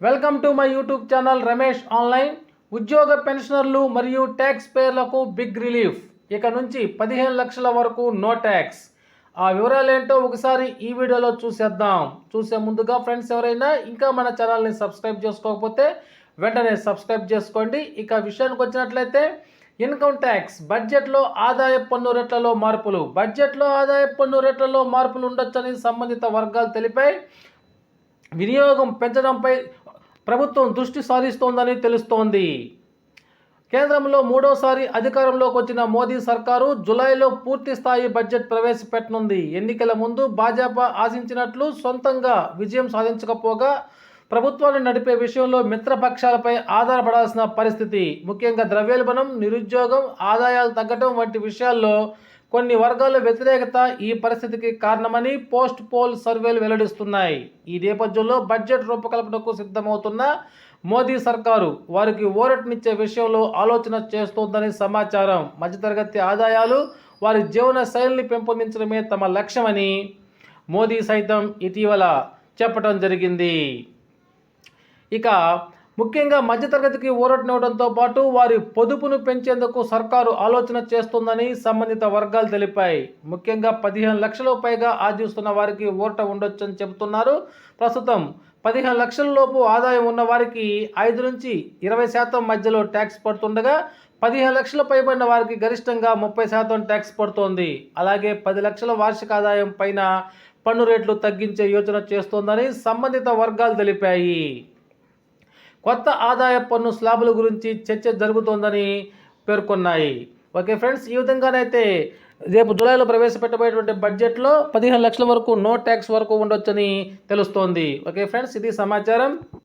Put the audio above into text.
Welcome to my YouTube channel Ramesh online. ఉద్యోగ పెన్షనర్లు మరియు ట్యాక్స్ పేర్లకు బిగ్ రిలీఫ్ ఇక నుంచి పదిహేను లక్షల వరకు నో ట్యాక్స్ ఆ వివరాలు ఏంటో ఒకసారి ఈ వీడియోలో చూసేద్దాం. చూసే ముందుగా ఫ్రెండ్స్ ఎవరైనా ఇంకా మన ఛానల్ని సబ్స్క్రైబ్ చేసుకోకపోతే వెంటనే సబ్స్క్రైబ్ చేసుకోండి. ఇక విషయానికి వచ్చినట్లయితే ఇన్కమ్ ట్యాక్స్ బడ్జెట్లో ఆదాయ పన్ను రేట్లలో మార్పులు. బడ్జెట్లో ఆదాయ పన్ను రేట్లలో మార్పులు ఉండొచ్చని సంబంధిత వర్గాలు తెలిపాయి. వినియోగం పెంచడంపై ప్రభుత్వం దృష్టి సారిస్తోందని తెలుస్తోంది. కేంద్రంలో మూడోసారి అధికారంలోకి వచ్చిన మోదీ సర్కారు జులైలో పూర్తి స్థాయి బడ్జెట్ ప్రవేశపెట్టనుంది. ఎన్నికల ముందు భాజపా ఆశించినట్లు సొంతంగా విజయం సాధించకపోగా ప్రభుత్వాన్ని నడిపే విషయంలో మిత్రపక్షాలపై ఆధారపడాల్సిన పరిస్థితి. ముఖ్యంగా ద్రవ్యోల్బణం నిరుద్యోగం ఆదాయాలు తగ్గడం వంటి విషయాల్లో కొన్ని వర్గాల వ్యతిరేకత ఈ పరిస్థితికి కారణమని పోస్ట్ పోల్ సర్వేలు వెల్లడిస్తున్నాయి. ఈ నేపథ్యంలో బడ్జెట్ రూపకల్పనకు సిద్ధమవుతున్న మోదీ సర్కారు వారికి ఓరట్నిచ్చే విషయంలో ఆలోచన చేస్తోందని సమాచారం. మధ్యతరగతి ఆదాయాలు వారి జీవన శైలిని పెంపొందించడమే తమ లక్ష్యమని మోదీ సైతం ఇటీవల చెప్పడం జరిగింది. ఇక ముఖ్యంగా మధ్యతరగతికి ఊరటనివ్వడంతో పాటు వారి పొదుపును పెంచేందుకు సర్కారు ఆలోచన చేస్తుందని సంబంధిత వర్గాలు తెలిపాయి. ముఖ్యంగా పదిహేను లక్షల పైగా ఆర్జిస్తున్న వారికి ఊరట ఉండొచ్చని చెబుతున్నారు. ప్రస్తుతం పదిహేను లక్షల లోపు ఆదాయం ఉన్న వారికి ఐదు నుంచి ఇరవై శాతం మధ్యలో ట్యాక్స్ పడుతుండగా పదిహేను లక్షల పైబడిన వారికి గరిష్టంగా ముప్పై శాతం ట్యాక్స్ పడుతోంది. అలాగే పది లక్షల వార్షిక ఆదాయం పైన పన్ను రేట్లు తగ్గించే యోచన చేస్తోందని సంబంధిత వర్గాలు తెలిపాయి. కొత్త ఆదాయ పన్ను స్లాబుల గురించి చర్చ జరుగుతోందని పేర్కొన్నాయి. ఓకే ఫ్రెండ్స్ ఈ విధంగానైతే రేపు జూలైలో ప్రవేశపెట్టబోయేటువంటి బడ్జెట్లో పదిహేను లక్షల వరకు నో ట్యాక్స్ వరకు ఉండొచ్చని తెలుస్తోంది. ఓకే ఫ్రెండ్స్ ఇది సమాచారం.